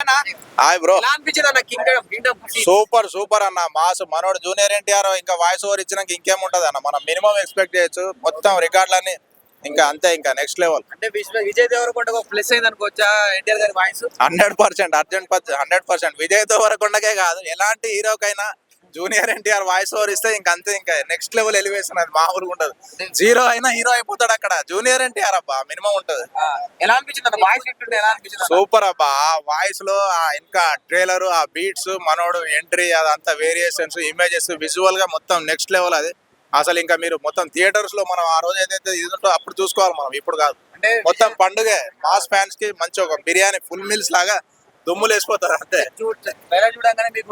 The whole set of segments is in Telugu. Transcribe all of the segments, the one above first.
హాయ్ బ్రో సూపర్ సూపర్ అన్న? మాస్ మనోడు జూనియర్ ఎన్టీఆర్ ఇంకా వాయిస్ ఓవర్ ఇచ్చినాక ఇంకేముంటది అన్న? మనం మినిమం ఎక్స్పెక్ట్ చేయొచ్చు. మొత్తం రికార్డులన్నీ ఇంకా అంతే ఇంకా నెక్స్ట్ లెవెల్ అంటే విజయ్ దేవరకొండ ప్లస్ అయింది అనుకోవచ్చా? ఎన్టీఆర్ గారి voice hundred percent urgent hundred percent Vijay దేవరకొండకే కాదు ఎలాంటి హీరోకైనా జూనియర్ ఎన్టీఆర్ వాయిస్ ఓవర్ ఇస్తే ఇంకా అంతే ఇంకా నెక్స్ట్ లెవెల్ ఎలివేషన్ అది మామూలుగా ఉండదు. జీరో అయినా హీరో అయిపోతాడు అక్కడ. జూనియర్ ఎన్టీఆర్ అబ్బా మినిమం ఉంటది. ఎలా అనిపించింది వాయిస్ ఎలా అనిపించింది? సూపర్ అబ్బా ఆ వాయిస్లో ఆ ఇంకా ట్రైలర్ ఆ బీట్స్ మనోడు ఎంట్రీ అదంతా వేరియేషన్స్ ఇమేజెస్ విజువల్గా మొత్తం నెక్స్ట్ లెవెల్ అది. అసలు ఇంకా మీరు మొత్తం థియేటర్స్లో మనం ఆ రోజు ఏదైతే ఇది ఉంటుందో అప్పుడు చూసుకోవాలి మనం ఇప్పుడు కాదు. అంటే మొత్తం పండుగే మాస్ ఫ్యాన్స్కి మంచి ఒక బిర్యానీ ఫుల్ మీల్స్ లాగా దుమ్ములు వేసిపోతారు అంతే చూడగానే మీకు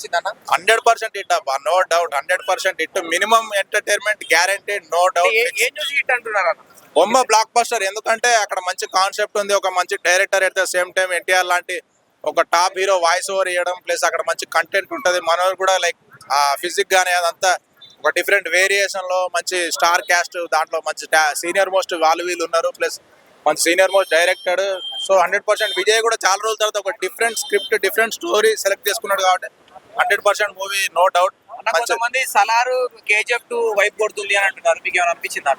అనిపించింది అన్న హండ్రెడ్ పర్సెంట్ హిట్ అబ్బా no doubt hundred percent hit minimum entertainment guaranteed no doubt ఏ- చూసి హిట్ అంటున్నారు అన్న? బొమ్మ బ్లాక్ బస్టర్ ఎందుకంటే అక్కడ మంచి కాన్సెప్ట్ ఉంది ఒక మంచి director at the same time NTR లాంటి ఒక టాప్ హీరో వాయిస్ ఓవర్ ఇవ్వడం ప్లస్ అక్కడ మంచి కంటెంట్ ఉంటుంది. మనోడు కూడా లైక్ ఆ ఫిజిక్ గానీ అదంతా ఒక డిఫరెంట్ వేరియేషన్లో మంచి స్టార్ క్యాస్ట్ దాంట్లో మంచి సీనియర్ మోస్ట్ వాళ్ళు వీళ్ళు ఉన్నారు ప్లస్ మంచి senior most director so hundred percent Vijay కూడా చాలా రోజుల తర్వాత ఒక different script different story select చేసుకున్నాడు కాబట్టి hundred percent movie no doubt. కొంతమంది సలారు కేజీఎఫ్ టూ వైపు కొడుతుంది అని అంటున్నారు. మీకు ఏమైనా అనిపించింది?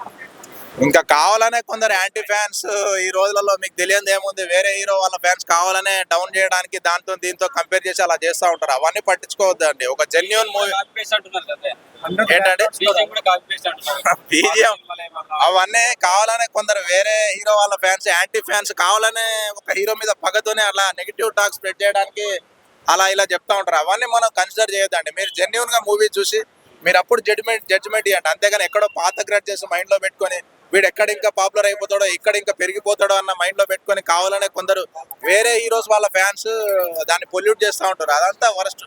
ఇంకా కావాలనే కొందరు యాంటీ ఫ్యాన్స్ ఈ రోజులలో మీకు తెలియదు ఏముంది? వేరే హీరో వాళ్ళ ఫ్యాన్స్ కావాలనే డౌన్ చేయడానికి దాంతో దీంతో కంపేర్ చేసి అలా చేస్తూ ఉంటారు. అవన్నీ పట్టించుకోవద్దండి. ఒక జెన్యున్ మూవీ ఏంటంటే బీజిఎం అవన్నీ కావాలనే కొందరు వేరే హీరో వాళ్ళ ఫ్యాన్స్ యాంటీ ఫ్యాన్స్ కావాలనే ఒక హీరో మీద పగతోనే అలా నెగిటివ్ టాక్ స్ప్రెడ్ చేయడానికి అలా ఇలా చెప్తా ఉంటారు. అవన్నీ మనం కన్సిడర్ చేయొద్దండి. మీరు జెన్యున్గా మూవీ చూసి మీరు అప్పుడు జడ్జ్మెంట్ జడ్జ్మెంట్ ఇవ్వండి అంతేగాని ఎక్కడో పాత గ్రడ్జెస్ మైండ్లో పెట్టుకొని వీడు ఎక్కడ ఇంకా పాపులర్ అయిపోతాడో ఇక్కడ ఇంకా పెరిగిపోతాడో అన్న మైండ్లో పెట్టుకొని కావాలనే కొందరు వేరే హీరోస్ వాళ్ళ ఫ్యాన్స్ దాన్ని పొల్యూట్ చేస్తూ ఉంటారు. అదంతా వరస్ట్.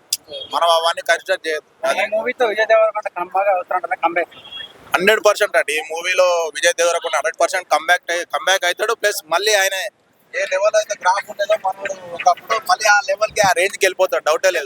మనం అవన్నీ కన్సిడర్ చేయొద్దు. మూవీతో విజయ్ దేవరకొండ హండ్రెడ్ పర్సెంట్ అండి. ఈ మూవీలో Vijay Deverakonda hundred percent comeback comeback అవుతాడు. ప్లస్ మళ్ళీ ఆయన ఏ లెవెల్ అయితే గ్రాఫ్ ఆ రేంజ్కి వెళ్ళిపోతాడు. డౌటే లేదు.